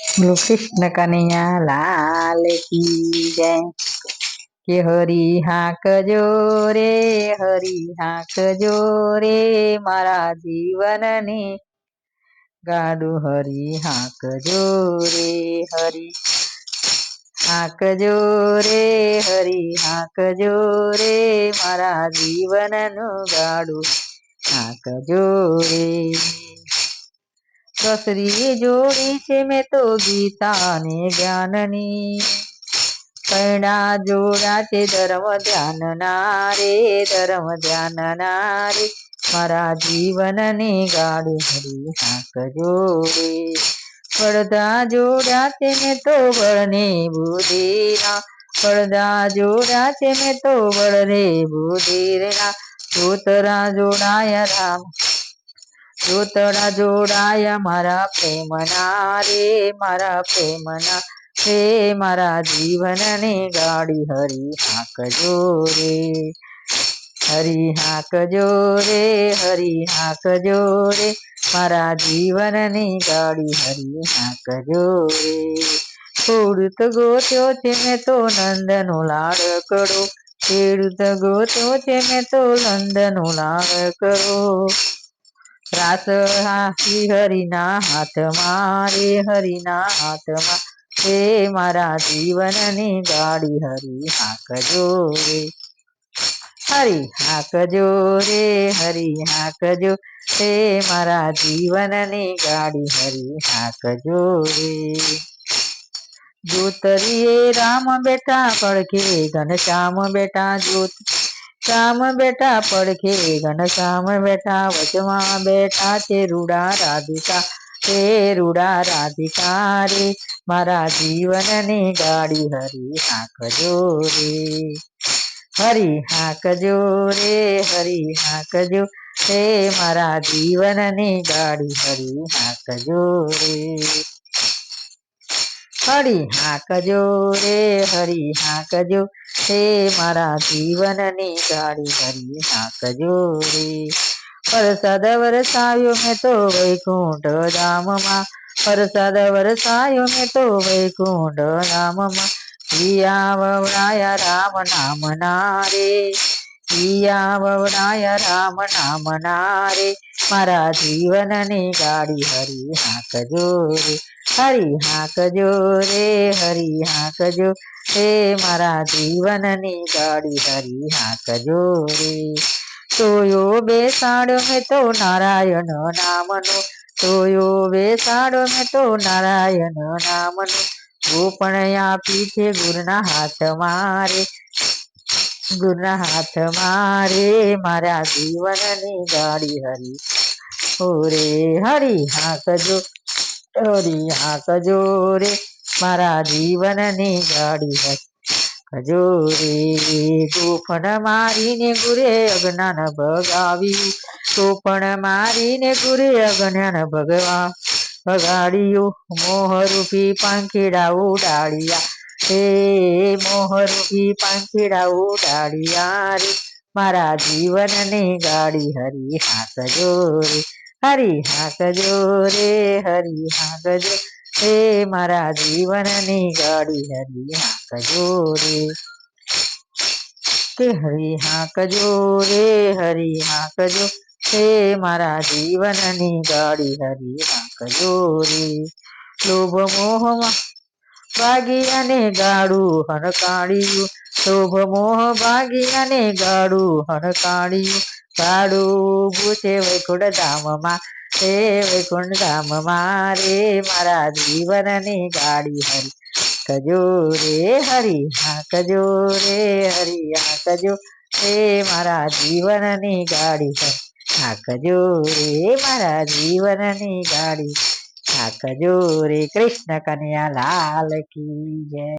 બોલો કૃષ્ણ કનૈયા લાલ કી જય કે હરી હાંકજો રે હરી હાંકજો રે મારા જીવનની ગાડું હરી હાંકજો રે હરી હાંકજો રે હરી હાંકજો રે મારા જીવનનું ગાડું હાંકજો રે દસરી જોડી છે મેં તો ગીતાને જ્ઞાનની. પૈણા જોડા છે ધર્મ ધ્યાન ના રે, ધર્મ ધ્યાન ના રે. મારા જીવનની ગાડી હરી હાંક જોડે. પડદા જોડ્યા છે મેં તો બળને બુધીરા. પડદા જોડ્યા છે મેં તો બળને બુધીરા. જોતરા જોડાયા રામ જોતડા જોડાયા મારા પ્રેમના રે, મારા પ્રેમના રે, મારા જીવનને ગાડી હરી હાંકજો રે હરી હાંકજો રે હરી હાંકજો રે મારા જીવનની ગાડી હરી હાંકજો રે ખેડૂત ગોત્યો છે મેં તો નંદનો લાડકડો ખેડૂત ગોત્યો છે મેં તો નંદનો લાડકડો રાસ હાસી હરિના હાથમાં રે હરિના હાથમાં. રે મારા જીવનની ગાડી હરી હાંકજો રે હરી હાંકજો રે હરી હાંકજો રે મારા જીવનની ગાડી હરી હાંકજો રે જોતરીએ રામ બેટા પડખે ઘનશ્યામ બેટા જોત શ્યામ બેઠા પડખે ઘનશ્યામ બેઠા, વચમાં બેઠા છે રૂડા રાધિકા હે રૂડા રાધિકા રે, મારા જીવનની ગાડી હરી હાંકજો રે હરી હાંકજો રે હરી હાંકજો હે મારા જીવનની ગાડી હરી હાંકજો રે હરી હાંકજો રે, હરી હાંકજો રે, મારા જીવનની ગાડી હરી હાંકજો રે. વરસાદ વરસાયો મેં તો વૈકુંઠ ધામમાં, વરસાદ વરસાયો મેં તો વૈકુંઠ ધામમાં. હિયા વવડાયા રામ નામ ના રે. હિયા વવડાયા રામ નામ ના રે મારા જીવનની ગાડી હરી હાંકજો રે હરી હાંકજો રે હરી હાંકજો રે મારા જીવનની ગાડી હરી હાંકજો રે સોયો બેસાડ્યો મેં તો નારાયણ નામનો, સોયો બેસાડ્યો મેં તો નારાયણ નામનો ગોપણ આપી છે ગુરના હાથ મારે ગુરના હાથ મારે, મારા જીવનની ગાડી હરી. ઓરે હરી હાંકજો હરી હાંકજો રે, મારા જીવનની ગાડી હરી. હજો રે તોફણ મારીને ગુરે અજ્ઞાન ભગાવી. તોફણ મારીને ગુરે અજ્ઞાન ભગવા. ભગાડ્યું મોહરૂપી પાંખીડા ઉડાડ્યા. હે મોહરૂપી પાંખીડા ઉડાડ્યા રે મારા જીવનની ગાડી હરી હાંકજો રે હરી હાંકજો રે હરી હાંકજો રે મારા જીવનની ગાડી હરી હાંકજો રે કે હરી હાંકજો રે હરી હાંકજો હે મારા જીવનની ગાડી હરી હાંકજો રે લોભ મોહમાં ભાગી અને ગાડું હનકાળ્યું શોભ મોહ ભાગી અને ગાડું હનકાળ્યું ગાડું છે વૈકુંઠ ધામમાં રે વૈકુંઠ ધામમાં રે મારા જીવનની ગાડી હરી. કજો રે હરી હાંકજો રે હરી હાંકજો રે મારા જીવનની ગાડી હરી. હાંકજો રે મારા જીવનની ગાડી હાંકજો રે કૃષ્ણ કન્યા લાલ કી જય.